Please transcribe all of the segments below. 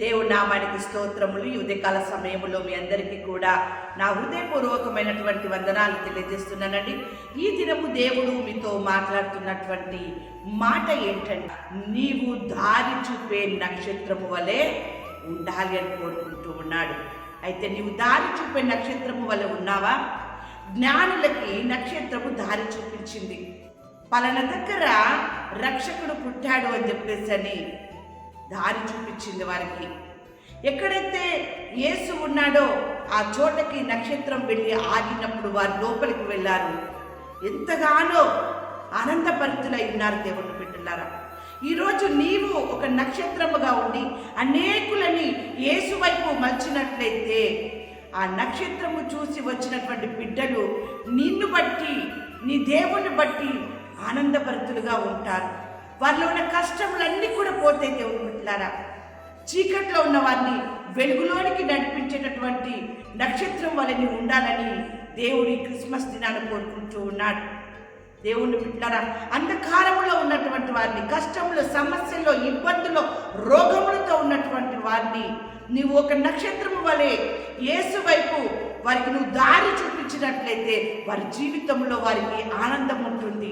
దేవుడు నామానికి స్తోత్రములు. ఈ ఉదయకాల సమయంలో మీ అందరికీ కూడా నా హృదయపూర్వకమైనటువంటి వందనాలు తెలియజేస్తున్నానండి. ఈ దినము దేవుడు మీతో మాట్లాడుతున్నటువంటి మాట ఏంటంటే నీవు దారి చూపే నక్షత్రము వలె ఉండాలి అని కోరుకుంటూ ఉన్నాడు. అయితే నీవు దారి చూపే నక్షత్రము వలె ఉన్నావా? జ్ఞానులకి నక్షత్రము దారి చూపించింది. పలాన దగ్గర రక్షకుడు పుట్టాడు అని చెప్పేసి అని దారి చూపించింది వారికి. ఎక్కడైతే యేసు ఉన్నాడో ఆ చోటకి నక్షత్రం వెళ్ళి ఆగినప్పుడు వారు లోపలికి వెళ్ళారు. ఎంతగానో ఆనందభరితులై ఉన్నారు దేవుని బిడ్డలారా. ఈరోజు నీవు ఒక నక్షత్రముగా ఉండి అనేకులని యేసు వైపు మలిచినట్లయితే ఆ నక్షత్రము చూసి వచ్చినటువంటి బిడ్డలు నిన్ను బట్టి నీ దేవుని బట్టి ఆనందభరితులుగా ఉంటారు. వారిలో ఉన్న కష్టములన్నీ కూడా పోతే దేవుని బిడ్డలారా చీకట్లో ఉన్న వారిని వెలుగులోనికి నడిపించేటటువంటి నక్షత్రం వలని ఉండాలని దేవుడి క్రిస్మస్ దినాన్ని కోరుకుంటూ ఉన్నాడు. దేవుణ్ణి బిడ్డారా అంధకారంలో ఉన్నటువంటి వారిని కష్టంలో సమస్యల్లో ఇబ్బందుల్లో రోగములతో ఉన్నటువంటి వారిని నీవు ఒక నక్షత్రము వలె యేసు వైపు వారికి నువ్వు దారి చూపించినట్లయితే వారి జీవితంలో వారికి ఆనందం ఉంటుంది.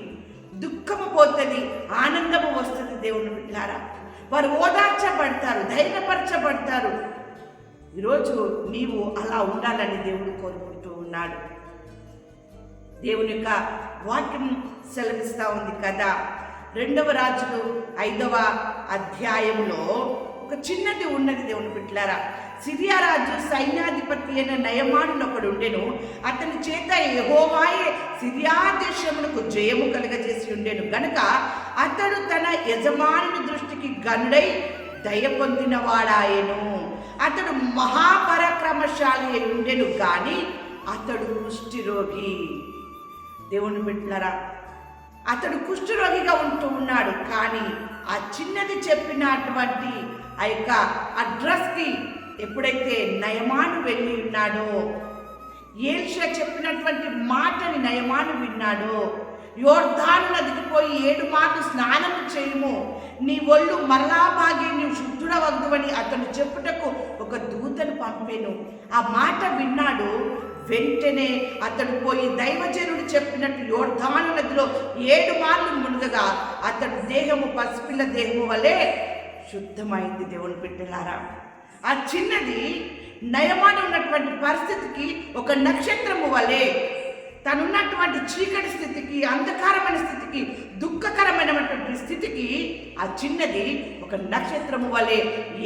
దుఃఖము పోతుంది ఆనందము వస్తుంది దేవుని బిడ్డారా. వారు ఓదార్చబడతారు ధైర్యపరచబడతారు. ఈరోజు నీవు అలా ఉండాలని దేవుడు కోరుకుంటూ ఉన్నాడు. దేవుని యొక్క వాక్యం సెలవిస్తూ ఉంది కదా. రెండవ రాజులు ఐదవ అధ్యాయంలో ఒక చిన్నది ఉన్నది దేవుని బిడ్డలారా. సిరియా రాజు సైన్యాధిపతి అయిన నయమానుడు ఒకడు ఉండెను. అతని చేత యహోవాయే సిరియా దేశమునకు జయము కలగజేసి ఉండెను. గనుక అతడు తన యజమానుని దృష్టికి గనుడై దయ పొందినవాడాయను. అతడు మహాపరాక్రమశాలి అయి ఉండెను కానీ అతడు కుష్ఠిరోగి. దేవుని బిడ్డలరా అతడు కుష్ఠరోగిగా ఉంటూ ఉన్నాడు కానీ ఆ చిన్నది చెప్పినటువంటి ఆ యొక్క అడ్రస్కి ఎప్పుడైతే నయమాను వెళ్ళి ఉన్నాడో ఏల్షా చెప్పినటువంటి మాటని నయమాను విన్నాడో యోర్ధాను నదికి పోయి ఏడు మాటలు స్నానము చేయము. నీ ఒళ్ళు మరలా బాగి నీవు శుద్ధుడవద్దువని అతను చెప్పుటకు ఒక దూతను పంపాను. ఆ మాట విన్నాడు. వెంటనే అతడు పోయి దైవజనుడు చెప్పినట్టు యోర్ధాను నదిలో ఏడు మార్లు మునుగగా అతడు దేహము పసిపిల్ల దేహము వలె శుద్ధమైంది దేవుని బిడ్డలారా. ఆ చిన్నది నయమాన ఉన్నటువంటి పరిస్థితికి ఒక నక్షత్రము వలె తనున్నటువంటి చీకటి స్థితికి అంధకారమైన స్థితికి దుఃఖకరమైనటువంటి స్థితికి ఆ చిన్నది ఒక నక్షత్రము వలె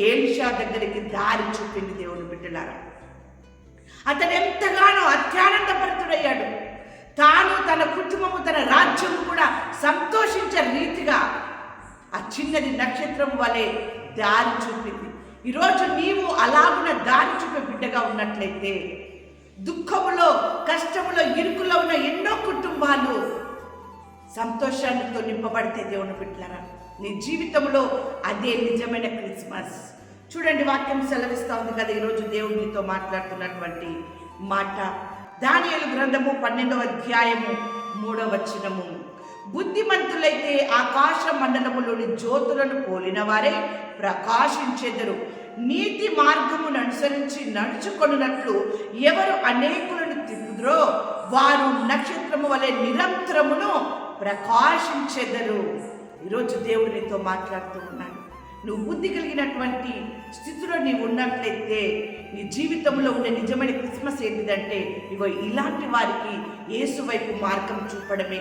ఏలిషా దగ్గరికి దారి చూపింది దేవుని బిడ్డలారా. అతడు ఎంతగానో అత్యానందభరితుడయ్యాడు తాను తన కుటుంబము తన రాజ్యము కూడా సంతోషించే రీతిగా ఆ చిన్నది నక్షత్రం వలె దారి చూపింది ఈరోజు నీవు అలాగున దారి చూపే బిడ్డగా ఉన్నట్లయితే దుఃఖములో కష్టములో ఇరుకులో ఉన్న ఎన్నో కుటుంబాలు సంతోషాలతో నింపబడితే దేవుని బిడ్డలరా నీ జీవితంలో అదే నిజమైన క్రిస్మస్. చూడండి వాక్యం సెలవిస్తా ఉంది కదా ఈరోజు దేవుడు మాట్లాడుతున్నటువంటి మాట. దానియలు గ్రంథము పన్నెండవ అధ్యాయము మూడవ వచనము. బుద్ధిమంతులైతే ఆకాశ మండలములోని జ్యోతులను పోలిన వారే ప్రకాశించెదరు. నీతి మార్గమును అనుసరించి నడుచుకొనున్నట్లు ఎవరు అనేకులను తిప్పుదురో వారు నక్షత్రము వలె నిరంతరమును ప్రకాశించెదరు. ఈరోజు దేవుడు నీతో మాట్లాడుతూ ఉన్నాడు. నువ్వు బుద్ధి కలిగినటువంటి స్థితిలో నీవు ఉన్నట్లయితే నీ జీవితంలో ఉండే నిజమైన క్రిస్మస్ ఏంటిదంటే ఇగో ఇలాంటి వారికి యేసు వైపు మార్గం చూపడమే.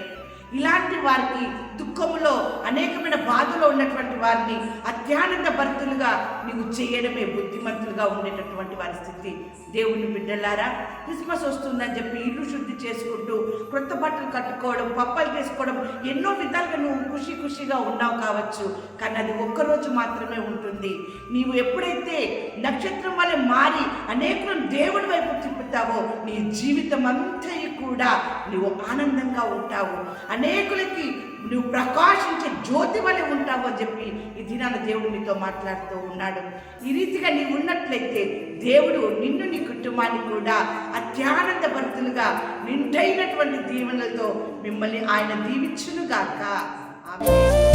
ఇలాంటి వారికి దుఃఖములో అనేకమైన బాధలో ఉన్నటువంటి వారిని అత్యానంద భర్తులుగా నీవు చేయడమే బుద్ధిమంతులుగా ఉండేటటువంటి వారి స్థితి. దేవుని బిడ్డలారా క్రిస్మస్ వస్తుందని చెప్పి ఇల్లు శుద్ధి చేసుకుంటూ క్రొత్త బట్టలు కట్టుకోవడం పప్పలు చేసుకోవడం ఎన్నో విధాలుగా నువ్వు ఖుషి ఖుషిగా ఉన్నావు కావచ్చు కానీ అది ఒక్కరోజు మాత్రమే ఉంటుంది. నీవు ఎప్పుడైతే నక్షత్రం వల్ల మారి అనేకులను దేవుడి వైపు తిప్పుతావో నీ జీవితం అంతా కూడా నువ్వు ఆనందంగా ఉంటావు. అనేకులకి నువ్వు ప్రకాశించే జ్యోతి వలె ఉంటావు అని చెప్పి ఈ దినాన దేవుడు నీతో మాట్లాడుతూ ఉన్నాడు. ఈ రీతిగా నీవు ఉన్నట్లయితే దేవుడు నిన్ను నీ కుటుంబాన్ని కూడా అత్యానంద భర్తలుగా నిండైనటువంటి దీవెనలతో మిమ్మల్ని ఆయన దీవించునుగాక. ఆమె